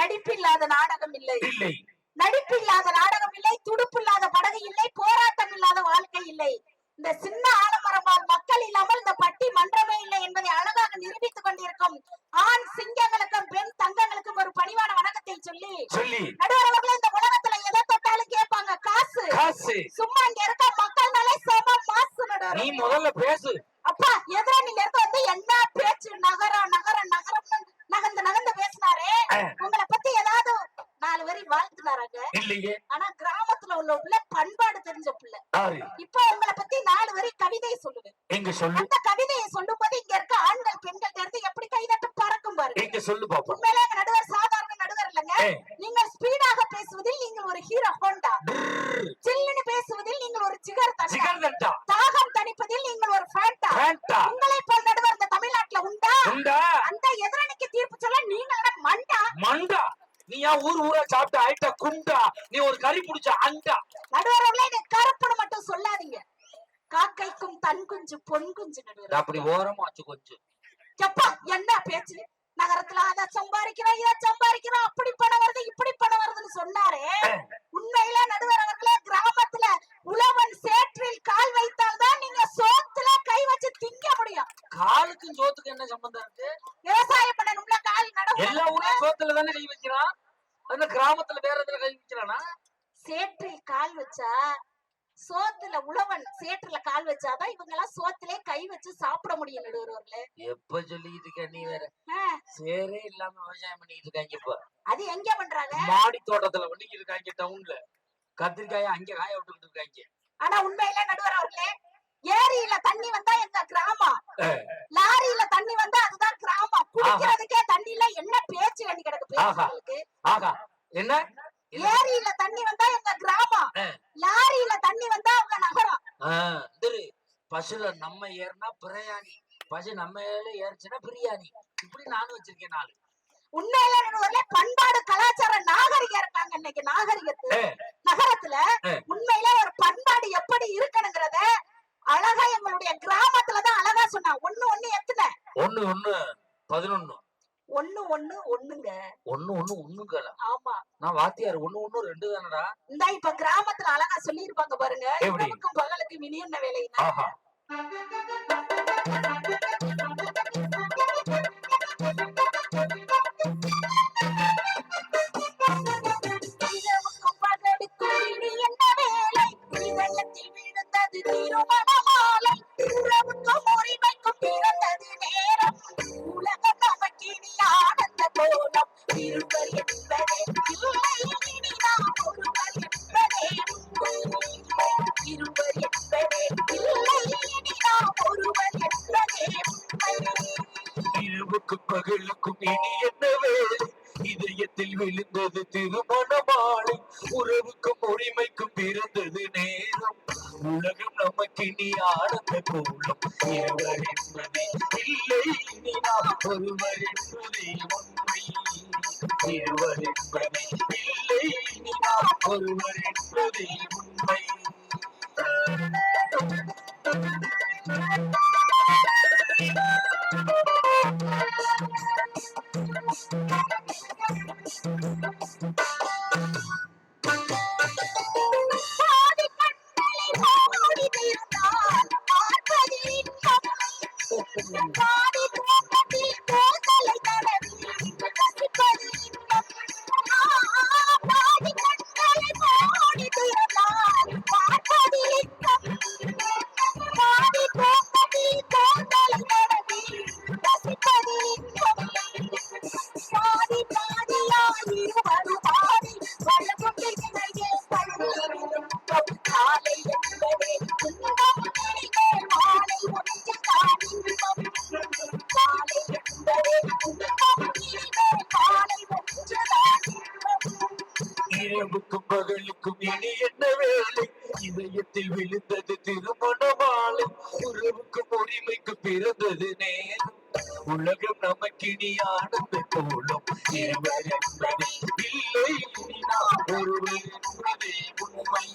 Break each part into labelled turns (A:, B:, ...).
A: நடிப்பில்லாத நாடகம் இல்லை.
B: இல்லை.
A: நடிப்பில்லாத நாடகம் இல்லை துடுப்பில்லாத படகு இல்லை போராட்டம் இல்லாத வாழ்க்கை இல்லை. இந்த சின்ன ஆலமரமால் மக்கள் இல்லாமல் இந்த பட்டி மன்றமே இல்லை என்பதை அழகாக நிரூபித்துக் கொண்டிருக்கும் ஆண் சிங்கங்களுக்கும் பெண் தங்கங்களுக்கும் ஒரு பணிவான வணக்கத்தை சொல்லி நடுவர் அவர்களே இந்த உலகத்துல எதை தொட்டாலும் கேட்பாங்க காசு. சும்மா இங்க இருக்க மக்கள் நாளே சம மாசு
B: நீ முதல்ல பேசு.
A: நீங்கள் ஸ்பீடாக பேசுவதில் நீங்கள் ஒரு ஹீரோ ஹோண்டா. சில்லுன்னு பேசுவதில் நீங்கள் ஒரு சிகர்
B: சிகர் தண்டா
A: தாகம் தணிப்பதில் நீங்கள் ஒரு ஃபேண்டா
B: ஃபேண்டா
A: உங்களை போல் நடுவர் இந்த தமிழ்நாட்டுல உண்டா?
B: உண்டா?
A: அந்த எதிரணிக்கு தீர்ப்பு சொல்ல நீங்கள் மண்டா?
B: மண்டா. நீ ஏன் ஊர் ஊரா சாப்பிட்ட ஆயிட்ட குண்டா? நீ ஒரு கறி புடிச்ச அண்டா.
A: நடுவர்களே நீ கருப்புன்னு மட்டும் சொல்லாதீங்க. காக்கைக்கும் தன் குஞ்சு பொன் குஞ்சு நடுவர்.
B: அப்படி ஓரமா வச்சு கொஞ்சம்.
A: எப்பா என்ன பேச்சு? நகரத்துல அத சம்பாதிக்கிறோம் இத சம்பாதிக்கிறோம் அப்படி பணம் வருது இப்படி பணம் வருதுன்னு சொன்னாரே. உண்மையில நடுவர் அவர்களே கிராமத்துல உழவன் சேற்றில் கால் வைத்தால்தான் நீங்க சோத்துல கை வச்சு திங்க முடியும்.
B: காலுக்கும் சோத்துக்கு என்ன சம்பந்தம் இருக்கு?
A: விவசாயம் பண்ணணும்ல கால்
B: எல்லா
A: நடவு
B: ஊர்லயும் சோத்துல தானே கை வைக்கிறான்? அந்த கிராமத்துல வேற எதுல கை வைக்கிறானா?
A: சேற்றில் கால் வச்சா சோத்துல உழவன் சேற்றுல கால் வச்சாதான் இவங்க எல்லாம் சோத்திலே கை வச்சு சாப்பிட முடியும் நடுவர்களே
B: எப்ப சொல்லிட்டு இருக்க நீ வேற? சேரே இல்லாம விவசாயம் பண்ணிட்டு இருக்காங்க இப்ப.
A: அது எங்க பண்றாங்க?
B: மாடி தோட்டத்துல பண்ணிட்டு இருக்காங்க டவுன்ல. கத்திரிக்காய அங்க காய விட்டுக்கிட்டு இருக்காங்க.
A: ஆனா உண்மையில நடுவர் அவர்களே ஏரியில தண்ணி வந்தா எங்க கிராமம்? லாரியில தண்ணி வந்தா அதுதான் கிராமம். குடிக்கிறதுக்கே தண்ணி இல்ல என்ன பேச்சு வேண்டி கிடக்கு
B: என்ன?
A: ஏரியில தண்ணி வந்தா எங்க கிராமம். லாரியில தண்ணி வந்தா அவங்க நகரம்.
B: பசுல நம்ம ஏறினா பிரயாணி. பசு நம்ம ஏறி ஏறிச்சுன்னா பிரியாணி. இப்படி நானும் வச்சிருக்கேன் நாலு.
A: உண்மையில பண்பாடு கலாச்சாரம் நாகரிகம் இருக்காங்க இன்னைக்கு நாகரிகத்து
B: அஹ்,
A: நகரத்துல. உண்மையில ஒரு பண்பாடு எப்படி இருக்கணுங்கிறத அழகா எங்களுடைய கிராமத்துலதான் அழகா சொன்னா ஒண்ணு ஒண்ணு எத்தனை?
B: ஒண்ணு ஒண்ணு பதினொன்னு.
A: ஒண்ணு ஒண்ணு ஒண்ணுங்க.
B: ஒண்ணு ஒண்ணு ஒண்ணுங்கள
A: ஆமா.
B: நான் வாத்தியார் ஒண்ணு ஒண்ணு ரெண்டு தானடா?
A: இந்த இப்ப கிராமத்துல அழகா சொல்லியிருப்பாங்க பாருங்க? இரவுக்கும் பகலுக்கும் இனி என்ன இனி நாம் ஒருவர் என்பதே உண்மை
B: இரவுக்கும் பகலுக்கும் இனி என்ன வேலை? இதயத்தில் விழுந்தது திருமணமாலை உறவுக்கும் உரிமைக்கும் பிறந்தது நேரம். உலகம் நமக்கினி ஆனந்த கோலம். இருவர் என்பதே இல்லை இனி நாம் ஒருவர் என்பதே உண்மை.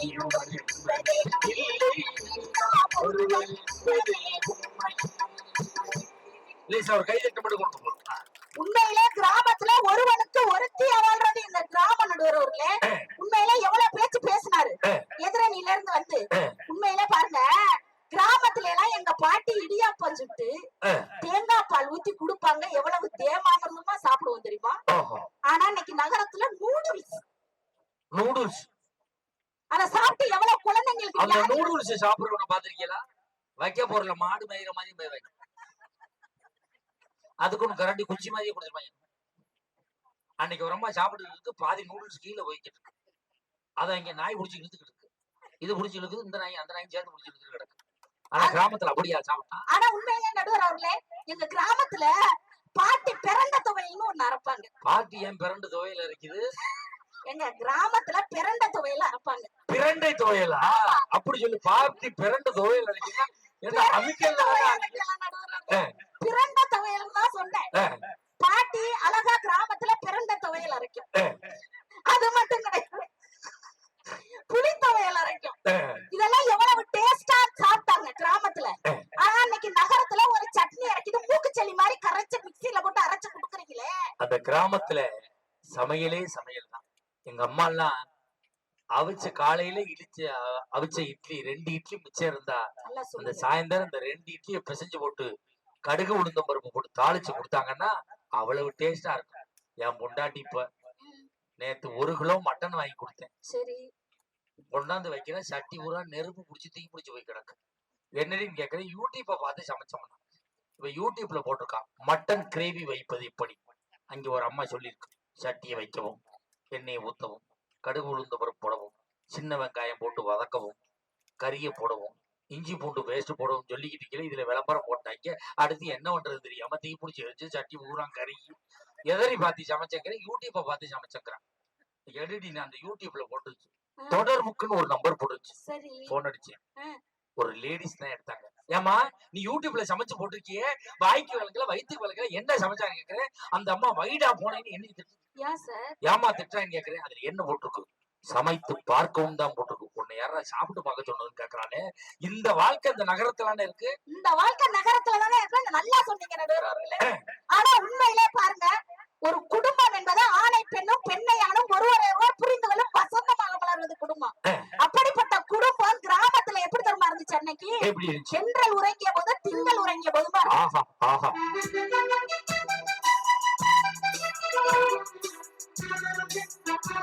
B: இருவர் என்பதே இல்லை ஒருவர் என்பதே உண்மை. லேசா ஒரு கைதட்டு மட்டும் கொண்டு போகணும்
A: உண்மையிலே கிராமத்துல ஒருவனுக்கு ஒருத்தி வாழ்றது இந்த கிராம நடுவர்களே உண்மையில எவ்வளவு பேச்சு பேசினாரு. எதிரணியில இருந்து வந்து உண்மையில பாருங்க கிராமத்துல எல்லாம் எங்க பாட்டி இடியாப்பம் சுட்டு தேங்காய் பால் ஊத்தி குடுப்பாங்க. எவ்வளவு தேமாமிரதமா சாப்பிடுவோம் தெரியுமா? ஆனா இன்னைக்கு நகரத்துல நூடுல்ஸ்
B: நூடுல்ஸ்
A: அத சாப்பிட்டு எவ்வளவு குழந்தைங்களுக்கு
B: அந்த நூடுல்ஸ் சாப்பிடுறவன பாத்திருக்கீங்களா வைக்க போறல மாடு மயிர மாதிரி போய் வைக்க. அதுக்கும் கரண்டி குச்சி மாதிரியே கொடுத்துருப்பாங்க அன்னைக்கு ஒரு அம்மா சாப்பிட்டு பாதி நூடுல்ஸ் கீழே போய்கிட்டு இருக்கு. அதை இங்க நாய் பிடிச்சி இழுத்துக்கிட்டு இருக்கு. இது பிடிச்சி இழுக்குது இந்த நாய் அந்த நாய் சேர்ந்து பிடிச்சி இழுத்துட்டு கிடக்கு. ஆனா கிராமத்துல அப்படியா சாப்பிட்டா?
A: ஆனா உண்மையிலே நடுவர் அவர்களே எங்க கிராமத்துல பாட்டி பிறந்த துவையல்னு ஒண்ணு அரைப்பாங்க.
B: பாட்டி ஏன் பிறண்டு துவையில இருக்குது
A: எங்க கிராமத்துல பிறந்த துவையல அரைப்பாங்க.
B: பிரண்டை துவையலா? அப்படி சொல்லி பாட்டி பிறண்டு துவையல் இருக்குன்னா
A: பிறந்த துவையல் தான் சொன்னேன். பாட்டி அழகா கிராமத்துல பிறந்த துவையல் அரைக்கும். அது மட்டும் கிடையாது. புளி துவையல் அரைக்கும். இதெல்லாம் எவ்வளவு டேஸ்டா சாப்பிட்டாங்க கிராமத்துல. ஆனா இன்னைக்கு நகரத்துல ஒரு சட்னி அரைக்குது மூக்குச்சளி மாதிரி கரைச்சு மிக்ஸில போட்டு அரைச்சு குடுக்குறீங்களே.
B: அந்த கிராமத்துல சமையலே சமையல் தான் எங்க அம்மா எல்லாம் அவிச்ச காலையில இடிச்ச அவிச்ச இட்லி ரெண்டு இட்லி மிச்சம் இருந்தா அந்த சாயந்தரம் இந்த ரெண்டு இட்லியை பிசைஞ்சு போட்டு கடுகு உளுந்தம் பருப்பு போட்டு தாளிச்சு கொடுத்தாங்கன்னா அவ்வளவு டேஸ்டா இருக்கும். என் பொண்டாட்டி இப்ப நேத்து ஒரு கிலோ மட்டன் வாங்கி கொடுத்தேன்.
A: சரி.
B: கொண்டாந்து வைக்கிறேன் சட்டி ஊரா நெருப்பு பிடிச்சி தீ பிடிச்சி போய் கிடக்கு. என்னடின்னு கேட்கறேன் யூடியூப்பை பார்த்து சமைச்சோம்னா இப்ப யூடியூப்ல போட்டிருக்கான் மட்டன் கிரேவி வைப்பது எப்படி அங்க ஒரு அம்மா சொல்லியிருக்கு சட்டியை வைக்கவும் எண்ணெயை ஊத்தவும். கடுகு உளுந்த பருப்பு போடவும் சின்ன வெங்காயம் போட்டு வதக்கவும் கறியை போடவும் இஞ்சி பூண்டு பேஸ்ட் போடவும் சொல்லிக்கிட்டு இருக்கல இதுல விளம்பரம் போட்டாங்க. அடுத்து என்ன பண்றது தெரியாம தீ பிடிச்சி வச்சு சட்டி ஊறான் கறி எதறி பார்த்து சமைச்சங்கிறேன் யூடியூப்பை பார்த்து சமைச்சங்கிறான். எடுடி நான் அந்த யூடியூப்ல போட்டுச்சு. தொடர்புக்குன்னு ஒரு நம்பர் போட்டுச்சு. போன் அடிச்சேன். ஒரு லேடிஸ் தான் எடுத்தாங்க. ஏமா நீ யூடியூப்ல சமைச்சு போட்டிருக்கியே? வாய்க்கு விளக்கல வயிற்றுக்கு விளக்கல என்ன சமைச்சாங்க கேக்குறேன். அந்த அம்மா வைடா போனேன்னு என்ன ஏமா திட்டுறான்னு கேக்குறேன். அதுல என்ன போட்டிருக்கு? சமைத்து பார்க்கவும் தான் போட்டிருக்கு. உன்னை யாரா சாப்பிட்டு பார்க்க சொன்னதுன்னு கேக்குறானே. இந்த வாழ்க்கை இந்த நகரத்துலான இருக்கு?
A: இந்த வாழ்க்கை நகரத்துல தானே இருக்கு நல்லா சொன்னீங்க நடுவர் அவர்களே. ஆனா உண்மையிலே பாருங்க ஒரு குடும்பம் என்பது ஆணை பெண்ணும் பெண்ணை ஆணும் ஒருவரை ஒருவர் புரிந்து கொள்ளும் வசந்தமாக வளர்வது குடும்பம். அப்படிப்பட்ட குடும்பம் கிராமத்துல எப்படி தெரியுமா இருந்துச்சு அன்னைக்கு? சென்றல் உறங்கிய போது திங்கள் உறங்கிய போதுமா இருக்கும்.
B: ஆஹா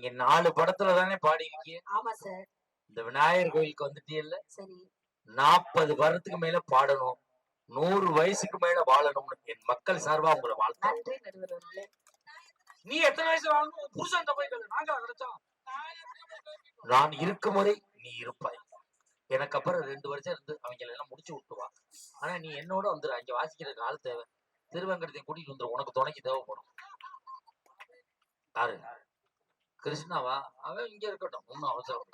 B: நீங்க நாலு படத்துல தானே பாடி இருக்கீங்க
A: ஆமா சார்.
B: இந்த விநாயகர் கோயிலுக்கு வந்துட்டீங்கல்ல?
A: சரி.
B: நாற்பது வருடத்துக்கு மேல பாடணும். நூறு வயசுக்கு மேல வாழணும்னு என் மக்கள் சார்பா உங்களை
A: அவர்களே
B: நீ எத்தனை வயசு வாழணும்? புருஷன் போய் கேளு. நாங்க கிடைச்சோம் நான் இருக்கும் வரை நீ இருப்பாய். எனக்கு அப்புறம் ரெண்டு வருஷம் இருந்து அவங்க எல்லாம் முடிச்சு விட்டுவா ஆனா நீ என்னோட வந்துரு. அங்க வாசிக்கிறதுக்கு ஆள் தேவை. திருவங்கடத்தை கூட்டிட்டு வந்துரு. உனக்கு துணைக்கு தேவைப்படும். யாரு கிருஷ்ணாவா? அவன் இங்க இருக்கட்டும். ஒன்னும் அவசரம்.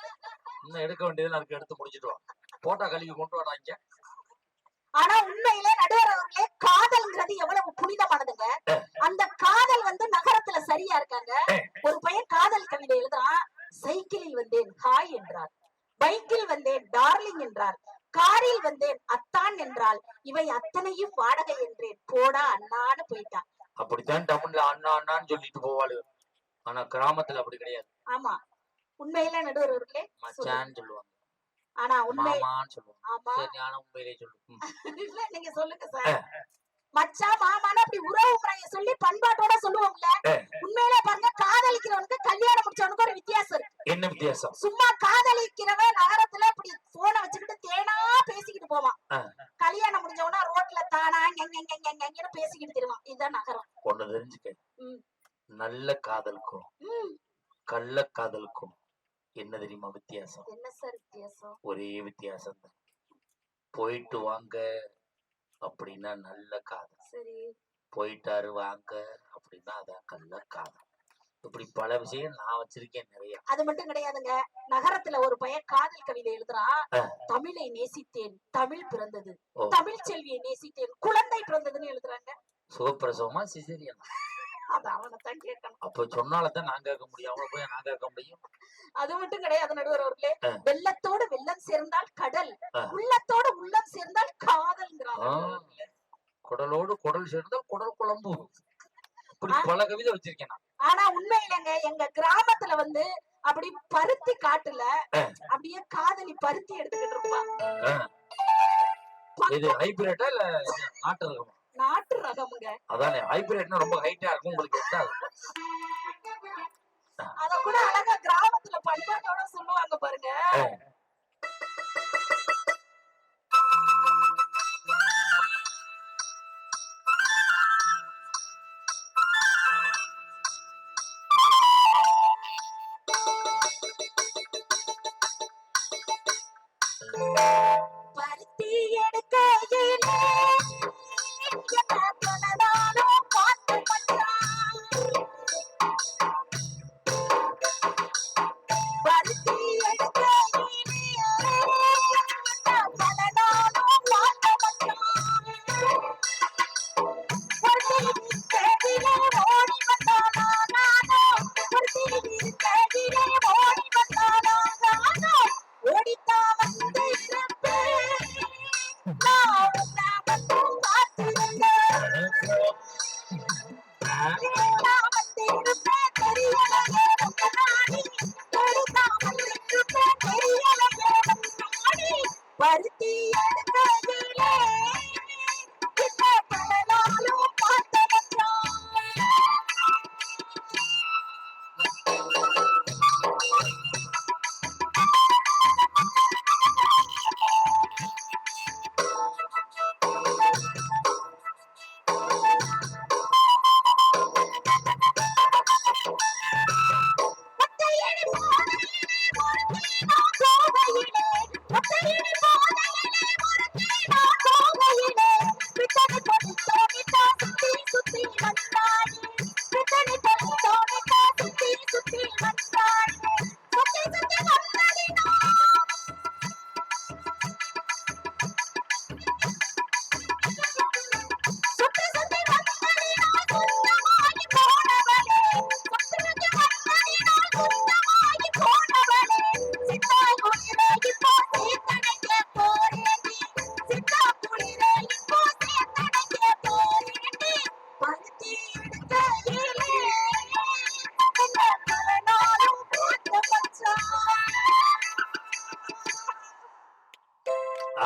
B: இன்னும் எடுக்க வேண்டியதெல்லாம் இருக்கு. எடுத்து முடிச்சிட்டு வா. போட்டா கழுவி கொண்டு வாடா இங்க.
A: ஆனா உண்மையிலே நடுவர் அவர்களே காதல்ங்கிறது எவ்வளவு புனிதமானதுங்க. அந்த காதல் வந்து நகரத்துல சரியா இருக்காங்க. ஒரு பையன் காதல் கவிதை எழுதுறான். சைக்கிளில் வந்தேன் ஹாய் என்றார். பைக்கில் வந்தேன் டார்லிங் என்றார். காரில் வந்தேன் அத்தான் என்றால் இவை அத்தனையும் வாடகை என்றேன். போடா அண்ணான்னு போயிட்டான்
B: அப்படித்தான் தமிழ்ல அண்ணா அண்ணான்னு சொல்லிட்டு போவாளு ஆனா கிராமத்துல அப்படி கிடையாது.
A: ஆமா. உண்மையில நடுவர் அவர்களே
B: மச்சான்னு சொல்லுவாங்க.
A: ஆனா உண்மை
B: சொல்லுவாங்க. ஆனா உண்மையிலே சொல்லு ம்.
A: இல்ல நீங்க சொல்லுங்க சார். மச்சான் மாமான்னு அப்படி உறவு முறைய சொல்லி பண்பாட்டோட சொல்லுவோம்ல. உண்மையிலே பாருங்க காதலிக்கிறவனுக்கு கல்யாணம் முடிச்சவனுக்கு ஒரு வித்தியாசம் இருக்கு.
B: என்ன வித்தியாசம்?
A: சும்மா காதலிக்கிறவன் நகரத்துல இப்படி போன வச்சுக்கிட்டு தேனா பேசிக்கிட்டு போவான். கல்யாணம் முடிஞ்சவனா ரோட்ல தானா எங்க பேசிக்கிட்டு திருவான். இதுதான் நகரம்.
B: ஒண்ணு தெரிஞ்சுக்க. நல்ல காதலுக்கும் கள்ள காதலுக்கும் என்ன தெரியுமா வித்தியாசம்?
A: என்ன சார் வித்தியாசம்?
B: ஒரே வித்தியாசம் தான். போயிட்டு வாங்க அப்படின்னா நல்ல காதல்.
A: சரி.
B: போயிட்டாரு வாங்க அப்படின்னா அதான் கள்ள காதல். இப்படி பல விஷயம் நான் வச்சிருக்கேன் நிறைய.
A: அது மட்டும் கிடையாதுங்க. நகரத்துல ஒரு பையன் காதல் கவிதை எழுதுறான். தமிழை நேசித்தேன். தமிழ் பிறந்தது. தமிழ் செல்வியை நேசித்தேன். குழந்தை பிறந்ததுன்னு எழுதுறாங்க.
B: சுகப்பிரசவமா சிசேரியன்?
A: அது அவனை தான் கேட்கணும்
B: அப்ப சொன்னாலதான் நான் கேட்க முடியும் அவனை போய் நான் கேட்க முடியும்
A: அது மட்டும் கிடையாது நடுவர் அவர்களே. வெள்ளத்தோடு வெள்ளம் சேர்ந்தால் கடல். உள்ளத்தோடு உள்ளம் சேர்ந்தால் அவர்களே.
B: குடலோடு குடல் சேர்ந்தால் குடல் குழம்பு. பல கவிதை வச்சிருக்கேன்
A: ஆனா உண்மையிலங்க எங்க கிராமத்துல வந்து அப்படி பருத்தி காட்டுல. அப்படியே காதலி பருத்தி எடுத்துக்கிட்டு இருப்பான்.
B: இது ஹைபிரிட்டா இல்ல நாட்டு ரகமா
A: நாட்டு ரகமுங்க.
B: அதானே ஹைபிரிட்னா ரொம்ப ஹைட்டா இருக்கும் உங்களுக்கு எட்டாது
A: அத? கூட அழகா கிராமத்துல பண்பாட்டோட சொல்லுவாங்க பாருங்க.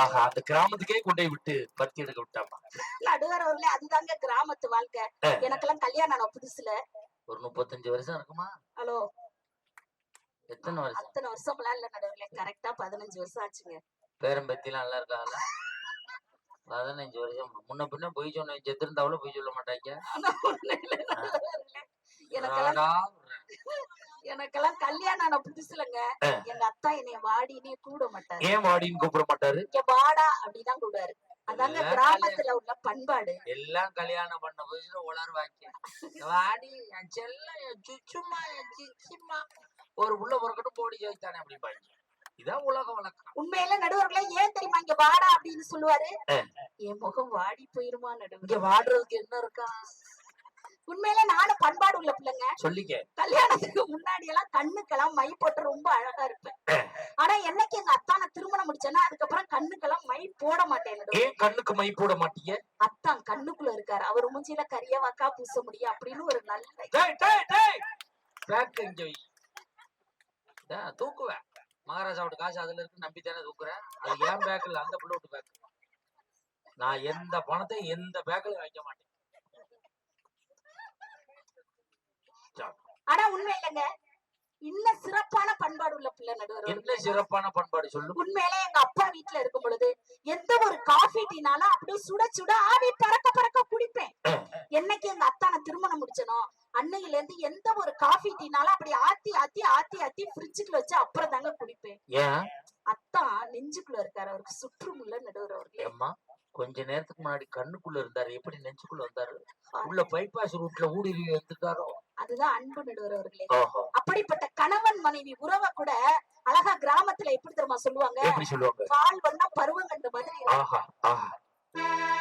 B: ஆஹா அந்த கிராமத்துக்கே கொண்டு போய் விட்டு பருத்தி எடுக்க விட்டாமா?
A: நடுவர் அவர்களே அதுதாங்க கிராமத்து வாழ்க்கை. எனக்கெல்லாம் கல்யாணம் ஆன புதுசுல.
B: ஒரு முப்பத்தஞ்சு வருஷம் இருக்குமா?
A: ஹலோ.
B: எத்தனை வருஷம்?
A: அத்தனை வருஷம்லாம் இல்ல நடுவர்களே கரெக்டா பதினஞ்சு வருஷம் ஆச்சுங்க.
B: பேரம்பத்திலாம் நல்லா இருக்காங்களா? பதினஞ்சு வருஷம். முன்ன பின்ன பொய் சொன்ன செத்துருந்தாவில் பொய் சொல்ல மாட்டாங்க.
A: எனக்கெல்லாம் கல்யாணம் ஆன புதுசுலங்க. எங்க அத்தா என்னைய வாடினே கூட மாட்டாரு.
B: ஏன் வாடின்னு கூப்பிட மாட்டாரு?
A: இங்க வாடா அப்படிதான் கூடுவாரு அதாங்க கிராமத்துல உள்ள பண்பாடு.
B: எல்லாம் கல்யாணம் பண்ண புதுசுல உளர்வாங்க வாடி என் செல்லம் என் சுச்சுமா என் சிச்சிமா ஒரு புள்ள பொறுக்கட்டும் போடி ஜெயித்தானே அப்படிம்பாங்க. இதான் உலக வழக்கம்.
A: உண்மையில நடுவர்களே ஏன் தெரியுமா இங்க வாடா அப்படின்னு சொல்லுவாரு. என் முகம் வாடி போயிருமா நடுவர்
B: இங்க வாடுறதுக்கு என்ன இருக்கா?
A: உண்மையில நானும் பண்பாடு உள்ள பிள்ளைங்க.
B: சொல்லிக்க.
A: கல்யாணத்துக்கு முன்னாடி எல்லாம் கண்ணுக்கெல்லாம் மை போட்டு ரொம்ப அழகா இருப்பேன். ஆனா என்னைக்கு எங்க அத்தானை திருமணம் முடிச்சேன்னா அதுக்கப்புறம் கண்ணுக்கெல்லாம் மை போட மாட்டேன்.
B: ஏன் கண்ணுக்கு மை போட மாட்டீங்க?
A: அத்தான் கண்ணுக்குள்ள இருக்காரு. அவர் மூஞ்சில கரியவாக்கா பூச முடியும் அப்படின்னு ஒரு நல்ல
B: தூக்குவேன் மகாராஜாவோட காசு அதுல இருக்கு நம்பி தானே தூக்குறேன் அது ஏன் பேக்ல அந்த புள்ள விட்டு பேக் நான் எந்த பணத்தை எந்த பேக்ல வைக்க மாட்டேன்.
A: ஆனா உண்மை இல்லைங்க. இன்னும் சிறப்பான பண்பாடு உள்ள பிள்ளை நடுவர்.
B: என்ன சிறப்பான பண்பாடு சொல்லு.
A: உண்மையிலே எங்க அப்பா வீட்ல இருக்கும் பொழுது எந்த ஒரு காஃபி டீனாலும் அப்படியே சுட சுட ஆவி பறக்க பறக்க குடிப்பேன். என்னைக்கு எங்க அத்தானை திருமணம் முடிச்சனோ அன்னையில இருந்து எந்த ஒரு காஃபி டீனாலும் அப்படி ஆத்தி ஆத்தி ஆத்தி ஆத்தி ஃப்ரிட்ஜுக்குள்ள வச்சு அப்புறம் தாங்க குடிப்பேன்.
B: ஏன்?
A: அத்தான் நெஞ்சுக்குள்ள இருக்காரு அவருக்கு சுற்றுமுள்ள நடுவர் அவர்களே
B: கொஞ்ச நேரத்துக்கு முன்னாடி கண்ணுக்குள்ள இருந்தாரு. எப்படி நெஞ்சுக்குள்ள வந்தாரு? உள்ள பைபாஸ் ரூட்ல ஊடுருவி வந்துட்டாரோ
A: அதுதான் அன்பு நடுவர் அவர்களே அப்படிப்பட்ட கணவன் மனைவி உறவை கூட அழகா கிராமத்துல எப்படி தெரியுமா சொல்லுவாங்க?
B: எப்படி சொல்லுவாங்க?
A: பால் வண்ணா பருவம் கண்ட மாதிரி.
B: ஆஹா ஆஹா. பால்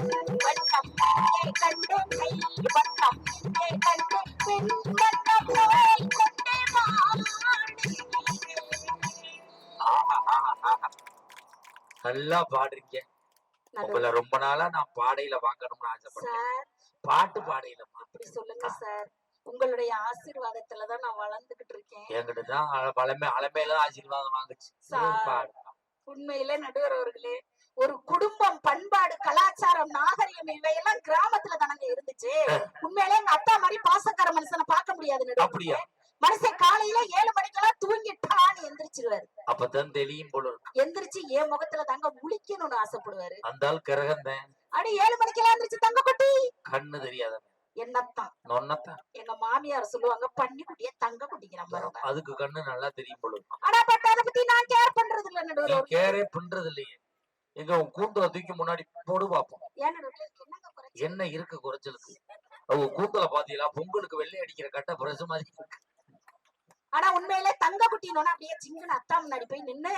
B: வண்ணம்
A: இங்கே கண்டு கை வண்ணம் இங்கே கண்டு பெண் வண்ணம் போல் கொண்டு
B: ஆஹா, ஆஹா, ஆஹா. நல்லா பாடுறீங்க உங்களை ரொம்ப நாளா நான் பாடையில வாங்கணும்னு ஆசைப்பட்டேன்
A: சார்
B: பாட்டு பாடையிலம்மா
A: அப்படி சொல்லுங்க சார். உங்களுடைய ஆசீர்வாதத்துல தான் நான் வளர்ந்துகிட்டு இருக்கேன்.
B: என்கிட்ட தான் அல- பழமை அலமையில ஆசீர்வாதம் வாங்குச்சு.
A: உண்மையிலே நடுவர் அவர்களே ஒரு குடும்பம் பண்பாடு கலாச்சாரம் நாகரிகம் இவையெல்லாம் கிராமத்துல தானங்க இருந்துச்சு. உண்மையிலே எங்க அப்பா மாதிரி பாசக்கார மனுஷனை பார்க்க முடியாது
B: அப்படியா?
A: மனுஷன் காலையில ஏழு மணிக்கெல்லாம் தூங்கிட்டான்னு எந்திரிச்சிருவாரு.
B: அப்பதான் தெரியும் போல இருக்கு.
A: எந்திரிச்சு என் முகத்துல தாங்க முழிக்கணும்னு ஆசைப்படுவாரு.
B: அந்த ஆள் கிரகந்தேன்
A: அடி ஏழு மணிக்கெல்லாம் எந்திரிச்சு தங்க குட்டி.
B: கண்ணு தெரியாத
A: என்னத்தான்?
B: நொன்னத்தான்
A: எங்க மாமியார் சொல்லுவாங்க பன்னி குட்டிய தங்க குட்டிக்கு நம்புறவங்க
B: அதுக்கு கண்ணு நல்லா தெரியும் போல
A: ஆனா பட் அதை பத்தி நான் கேர் பண்றது இல்ல நடுவர்.
B: கேரே பண்றது இல்லையே எங்க உன் கூட்டுல தூக்கி முன்னாடி போடு
A: குறைச்சல்?
B: என்ன இருக்கு குறைச்சலுக்கு அவங்க கூந்தல பாத்தீங்களா பொங்கலுக்கு வெள்ளை அடிக்கிற கட்ட பிரசு மாதிரி இருக்கு.
A: ஆனா உண்மையிலே தங்க குட்டினோட அப்படியே சிங்கன அத்தா முன்னாடி போய் நின்னு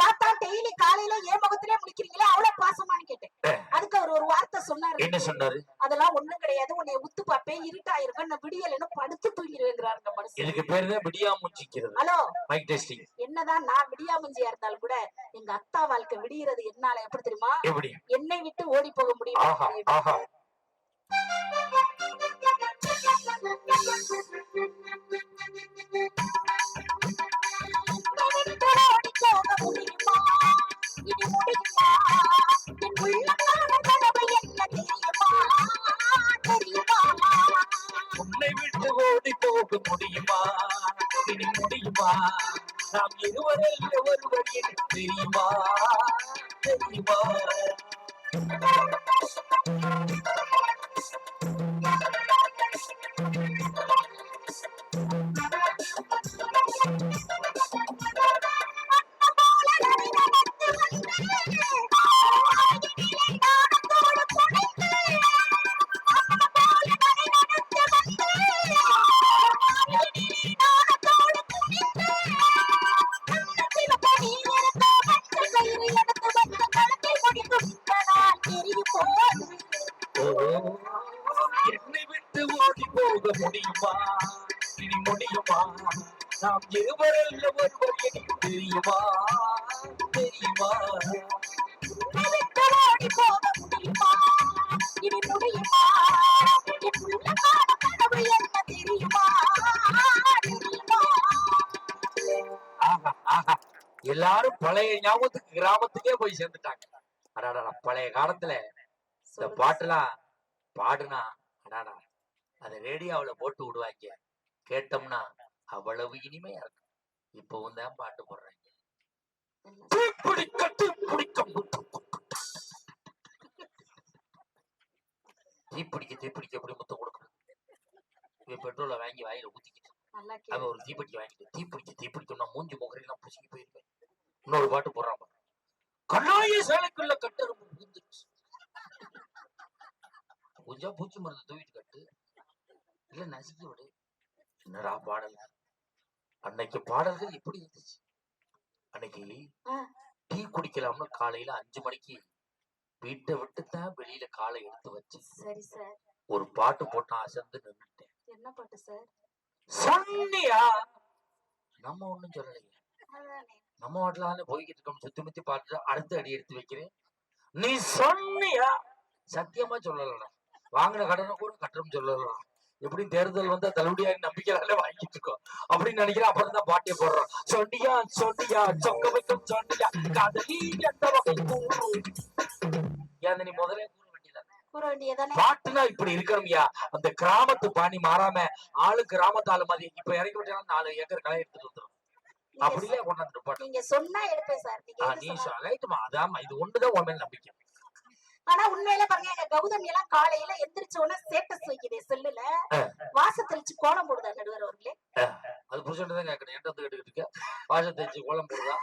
A: யாத்தா டெய்லி காலையில ஏன் முகத்திலே முடிக்கிறீங்களே அவ்வளவு பாசமான்னு கேட்டேன். அதுக்கு அவர் ஒரு வார்த்தை சொன்னாரு.
B: என்ன சொன்னாரு?
A: அதெல்லாம் ஒண்ணும் கிடையாது. உன்னை உத்து பாப்பேன் இருட்டாயிருக்கும் நான் விடியலன்னு படுத்து தூங்கிடுவேங்கிறாருங்க மனுஷன்.
B: இதுக்கு பேரு தான் விடியாமூச்சிக்கிறது
A: ஹலோ.
B: மைக் டெஸ்டிங்
A: என்னதான் நான் விடியாமஞ்சியா இருந்தாலும் கூட எங்க அத்தா வாழ்க்கை விடியறது என்னால எப்படி தெரியுமா?
B: எப்படி?
A: என்னை விட்டு ஓடி போக போக
B: முடியுமா? இனி முடியுமா? நாம் இருவரில் ஒருவர் எனக்கு தெரியுமா தெரியுமா எல்லாரும் பழைய ஞாபகத்துக்கு கிராமத்துக்கே போய் சேர்ந்துட்டாங்க. அடாடா பழைய காலத்துல இந்த பாட்டுலாம் பாடுனா அடாடா அதை ரேடியோவுல போட்டு விடுவாங்க. கேட்டோம்னா அவ்வளவு இனிமையா இருக்கும். இப்பவும் தான் பாட்டு போடுறாங்க. தீப்பிடிக்க தீப்பிடிக்க முத்து தீப்பிடிக்க தீப்பிடிக்க எப்படி முத்தம் கொடுக்கணும் இவன் பெட்ரோலை வாங்கி வாயில ஊத்திக்கிட்டு அவன் ஒரு தீப்பெட்டி வாங்கிட்டு தீப்பிடிக்க தீப்பிடிக்கணும்னா மூஞ்சி முகரெல்லாம் புசுங்கி போயிருப்பேன் இன்னொரு பாட்டு போடுறான் பாரு. கண்ணாய சேலைக்குள்ள கட்டெரும்பு விழுந்துருச்சு. கொஞ்சம் பூச்சி மருந்து தூவிட்டு கட்டு. இல்ல நசுக்கி விடு. என்னடா பாடல்? அன்னைக்கு பாடல்கள் எப்படி இருந்துச்சு. அன்னைக்கு. டீ குடிக்கலாம்னு காலையில அஞ்சு மணிக்கு வீட்டை விட்டு தான் வெளியில காலை எடுத்து வச்சு
A: சரி சார்.
B: ஒரு பாட்டு போட்டு அசந்து நின்னுட்டேன்.
A: என்ன பாட்டு சார்?
B: சொன்னியா! நம்ம ஒண்ணும் சொல்லலையே. நம்ம வாட்டில போய்கிட்டு இருக்கோம். சுத்தி முத்தி பார்த்துட்டு அடுத்த அடி எடுத்து வைக்கிறேன். நீ சொன்னியா! சத்தியமா சொல்லலடா. வாங்கின கடனை கூட கட்டணும் சொல்லலாம் எப்படி தேர்தல் வந்தா தள்ளுபடியா நம்பிக்கையால வாங்கிட்டு இருக்கோம். அப்படின்னு நினைக்கிறேன். அப்புறம் தான் பாட்டிய போடுறோம். சொன்னியா சொன்னியா சொக்க வைக்கும் சொன்னியா காதலி எந்த வகை கூறு. ஏன் நீ முதலே பாட்டுனா இப்படி இருக்கணும்யா அந்த கிராமத்து பாணி மாறாம ஆளு கிராமத்து ஆளு மாதிரி. இப்ப இறக்கி விட்டாலும் நாலு ஏக்கர் களை எடுத்துட்டு வந்துடும் அப்படியே கொண்டாந்து பாட்டு
A: நீங்க சொன்னா எடுப்பேன் சார்.
B: நீ. ரைட்டுமா அதாம்மா இது ஒண்ணுதான் உன் மேல நம்பிக்கை.
A: ஆனா உண்மையில பாருங்க எங்க கௌதமி எல்லாம் காலையில எந்திரிச்ச உடனே ஸ்டேட்டஸ் வைக்குது செல்லுல. வாச தெளிச்சு கோலம் போடுதா நடுவர் அவர்களே?
B: அது புருஷன் தான் கேட்கணும். வந்து கேட்டுக்கிட்டு இருக்க? வாச தெளிச்சு கோலம் போடுறா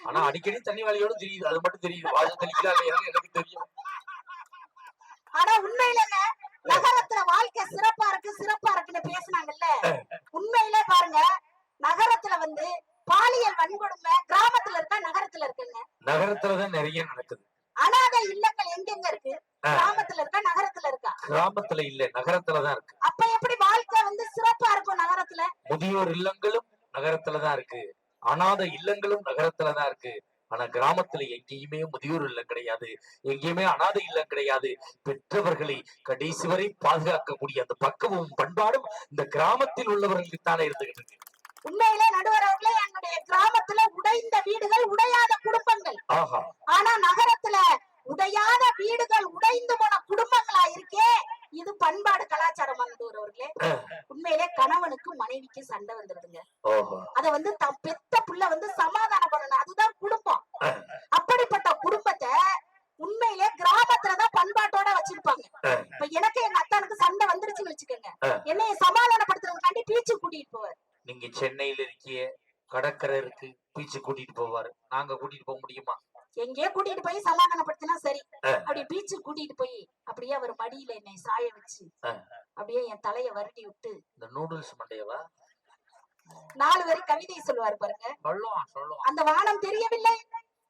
B: ஆனா அடிக்கடி தண்ணி வாளியோட தெரியுது. அது மட்டும் தெரியுது. வாச இல்லையா எனக்கு தெரியும்.
A: ஆனா உண்மையிலங்க நகரத்துல வாழ்க்கை சிறப்பா இருக்கு சிறப்பா இருக்குன்னு பேசுனாங்கல்ல. உண்மையிலே பாருங்க நகரத்துல வந்து பாலியல் வன்கொடுமை கிராமத்துல இருக்கா நகரத்துல இருக்குங்க.
B: நகரத்துலதான் நிறைய நடக்குது.
A: அனாதை இல்லங்கள் எங்கெங்க இருக்கு. கிராமத்துல இருக்கா நகரத்துல இருக்கா?
B: கிராமத்துல இல்ல நகரத்துலதான் இருக்கு.
A: அப்ப எப்படி வாழ்க்கை வந்து சிறப்பா இருக்கும் நகரத்துல?
B: முதியோர் இல்லங்களும் நகரத்துலதான் இருக்கு. அனாதை இல்லங்களும் நகரத்துலதான் இருக்கு. ஆனா கிராமத்துல எங்கேயுமே முதியோர் இல்லம் கிடையாது. எங்கேயுமே அனாதை இல்லம் கிடையாது. பெற்றவர்களை கடைசி வரை பாதுகாக்கக்கூடிய அந்த பக்குவமும் பண்பாடும் இந்த கிராமத்தில் உள்ளவர்களுக்கு தானே இருந்துகிட்டு இருக்கு.
A: உண்மையிலே நடுவர் அவர்களே என்னுடைய கிராமத்துல உடைந்த வீடுகள் உடையாத குடும்பங்கள். ஆனா நகரத்துல உடையாத வீடுகள் உடைந்து போன குடும்பங்களா இருக்கே இது பண்பாடு கலாச்சாரம் நடுவர் அவர்களே. உண்மையிலே கணவனுக்கு மனைவிக்கு சண்டை வந்துருதுங்க. அத வந்து தம் பெத்த புள்ள வந்து சமாதானம் பண்ணணும் அதுதான் குடும்பம் அப்படிப்பட்ட குடும்பத்தை உண்மையிலே கிராமத்துலதான் பண்பாட்டோட வச்சிருப்பாங்க இப்ப எனக்கு எங்க அத்தானுக்கு சண்டை வந்துருச்சுன்னு வச்சுக்கோங்க என்னைய சமாதானப்படுத்துறதுக்காண்டி பீச்சு கூட்டிட்டு போவார்
B: நீங்க சென்னையில இருக்கிய கடற்கரை இருக்கு பீச்சு கூட்டிட்டு போவாரு. நாங்க கூட்டிட்டு போக முடியுமா?
A: எங்கேயோ கூட்டிட்டு போய் சமாதானப்படுத்தினா சரி. அப்படி பீச்சு கூட்டிட்டு போய் அப்படியே அவர் மடியில என்னை சாய வச்சு. அப்படியே என் தலைய வருடி விட்டு
B: இந்த நூடுல்ஸ் மண்டையவா?
A: நாலு வரி கவிதை சொல்லுவார் பாருங்க.
B: சொல்லுவான் சொல்லுவான்.
A: அந்த வானம் தெரியவில்லை.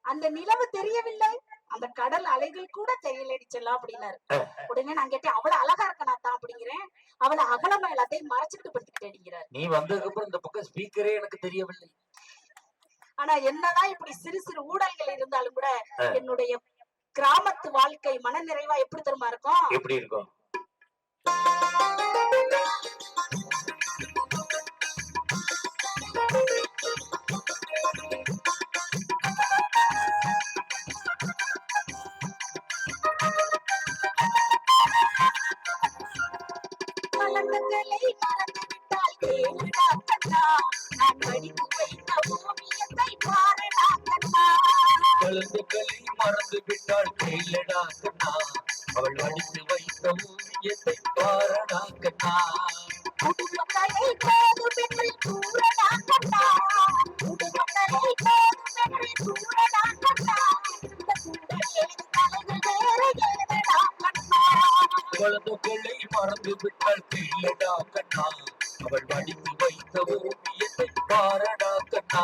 A: அந்த நிலவு தெரியவில்லை. அந்த கடல் அலைகள் கூட தெரியலடி செல்லாம் அப்படின்னாரு. உடனே நான் கேட்டேன் அவ்வளவு அழகா இருக்கனா தான் அப்படிங்கிறேன். அவளை அகலமா எல்லாத்தையும் மறைச்சிட்டு படுத்துக்கிட்டு அடிக்கிறார்.
B: நீ வந்ததுக்கு அப்புறம் இந்த பக்கம் ஸ்பீக்கரே எனக்கு தெரியவில்லை.
A: ஆனா என்னதான் இப்படி சிறு சிறு ஊழல்கள் இருந்தாலும் கூட. என்னுடைய கிராமத்து வாழ்க்கை மன நிறைவா எப்படி தெரியுமா இருக்கும்
B: எப்படி இருக்கும் பாரடா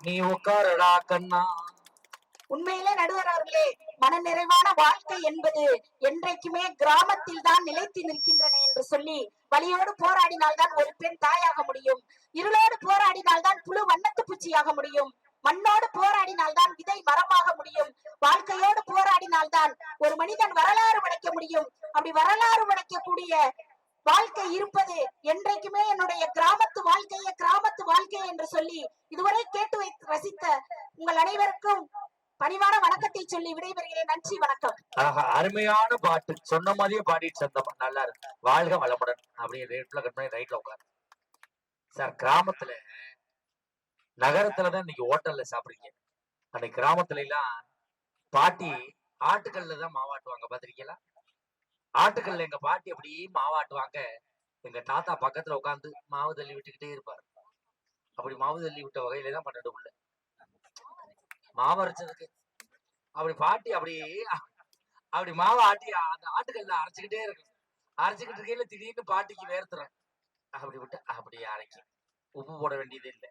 B: நீ உட்காரடா கண்ணா.
A: உண்மையிலே நடுவர் அவர்களே மனநிறைவான வாழ்க்கை என்பது என்றைக்குமே கிராமத்தில் தான் நிலைத்து நிற்கின்றன என்று சொல்லி வலியோடு போராடினால்தான் ஒரு பெண் தாயாக முடியும். இருளோடு போராடினால்தான் புழு வண்ணத்து பூச்சியாக முடியும். மண்ணோடு போராடினால்தான் விதை மரமாக முடியும். வாழ்க்கையோடு போராடினால்தான் ஒரு மனிதன் வரலாறு படைக்க முடியும். அப்படி வரலாறு படைக்கக்கூடிய வாழ்க்கை இருப்பது என்றைக்குமே என்னுடைய கிராமத்து வாழ்க்கையை கிராமத்து வாழ்க்கை என்று சொல்லி இதுவரை கேட்டு வைத்து ரசித்த உங்கள் அனைவருக்கும் பணிவான வணக்கத்தை சொல்லி விடைபெறுகிறேன். நன்றி வணக்கம்.
B: ஆஹா, அருமையான பாட்டு. சொன்ன மாதிரியே பாடிட்டு சந்தமா நல்லா இருக்கு. வாழ்க வளமுடன் அப்படியே ரேட்ல கட் பண்ணி ரைட்ல உட்காரு. சார் கிராமத்துல நகரத்துலதான் இன்னைக்கு ஹோட்டல்ல சாப்பிடுறீங்க. அன்னைக்கு கிராமத்துல எல்லாம் பாட்டி ஆட்டுக்கல்ல தான் மாவாட்டுவாங்க. பாத்திருக்கீங்களா? ஆட்டுக்கல்ல எங்க பாட்டி அப்படியே மாவாட்டுவாங்க எங்க தாத்தா பக்கத்துல உட்காந்து மாவு தள்ளி விட்டுக்கிட்டே இருப்பாரு. அப்படி மாவு தள்ளி விட்ட வகையில தான் பண்ணிட்டு உள்ள மாவரைச்சதுக்கு அப்படி பாட்டி அப்படியே அப்படி மாவை ஆட்டி அந்த ஆட்டுக்கல்ல அரைச்சுக்கிட்டே இருக்கும். அரைச்சுக்கிட்டு இருக்கையில திடீர்னு பாட்டிக்கு வேர்த்துறேன் அப்படி விட்டு அப்படியே அரைக்கும் உப்பு போட வேண்டியது இல்லை.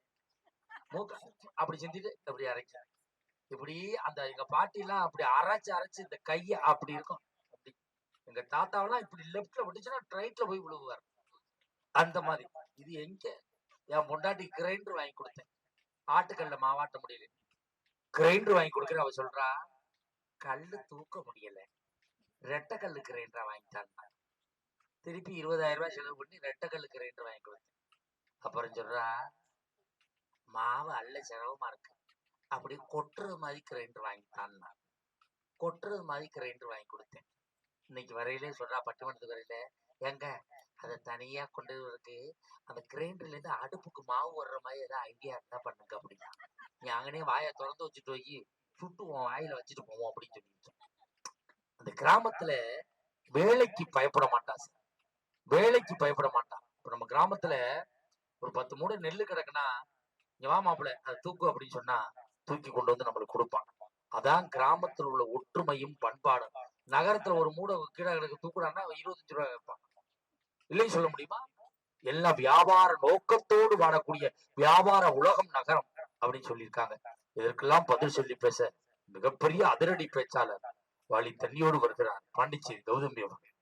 B: மூக்க அப்படி செஞ்சுட்டு அப்படி அரைக்கும் இப்படி அந்த எங்க பாட்டி எல்லாம் அப்படி அரைச்சு அரைச்சு இந்த கைய அப்படி இருக்கும். எங்க தாத்தாவெல்லாம் இப்படி லெப்ட்ல விட்டுச்சுன்னா ரைட்ல போய் விழுவார் அந்த மாதிரி. இது எங்க? என் பொண்டாட்டி கிரைண்டர் வாங்கி கொடுத்தேன். ஆட்டுக்கல்ல மாவாட்ட முடியல. கிரைண்டர் வாங்கி கொடுக்குற அவ சொல்றா கல்லு தூக்க முடியல. ரெட்டை கல்லு கிரைண்டர் வாங்கிட்டான் திருப்பி இருபதாயிரம் ரூபாய் செலவு பண்ணி ரெட்டை கல்லு கிரைண்டர் வாங்கி கொடுத்தேன். அப்புறம் சொல்றா மாவு அல்ல சிரமமா இருக்கு. அப்படி கொட்டுறது மாதிரி கிரைண்டர் வாங்கிட்டான் கொட்டுறது மாதிரி கிரைண்டர் வாங்கி கொடுத்தேன். இன்னைக்கு வரையிலே சொல்றா பட்டுமணத்துக்கு வரையில. ஏங்க அதை தனியா கொண்டு வரதுக்கு அந்த கிரைண்டர்ல இருந்து அடுப்புக்கு மாவு வர்ற மாதிரி ஏதாவது ஐடியா இருந்தா பண்ணுங்க அப்படின்னா. நீ அங்கனே வாயை திறந்து வச்சுட்டு போய் சுட்டு வாயில வச்சுட்டு போவோம் அப்படின்னு சொல்லிட்டு அந்த கிராமத்துல வேலைக்கு பயப்பட மாட்டான் சார். வேலைக்கு பயப்பட மாட்டான். இப்ப நம்ம கிராமத்துல ஒரு பத்து மூடை நெல்லு கிடக்குன்னா இங்க வா மாப்பிள்ள அதை தூக்கு அப்படின்னு சொன்னா தூக்கி கொண்டு வந்து நம்மளுக்கு கொடுப்பான். அதான் கிராமத்துல உள்ள ஒற்றுமையும் பண்பாடும். நகரத்துல ஒரு மூடை கீழே கிடக்கு தூக்குறான்னா இருபத்தஞ்சு ரூபாய் வைப்பான் இல்லைன்னு சொல்ல முடியுமா? எல்லாம் வியாபார நோக்கத்தோடு வாழக்கூடிய வியாபார உலகம் நகரம் அப்படின்னு சொல்லியிருக்காங்க. இதற்கெல்லாம் பதில் சொல்லி பேச மிகப்பெரிய அதிரடி பேச்சாளர் வாலி தண்ணியோடு வருகிறார் பாண்டிச்சேரி கௌதமி அவர்கள்.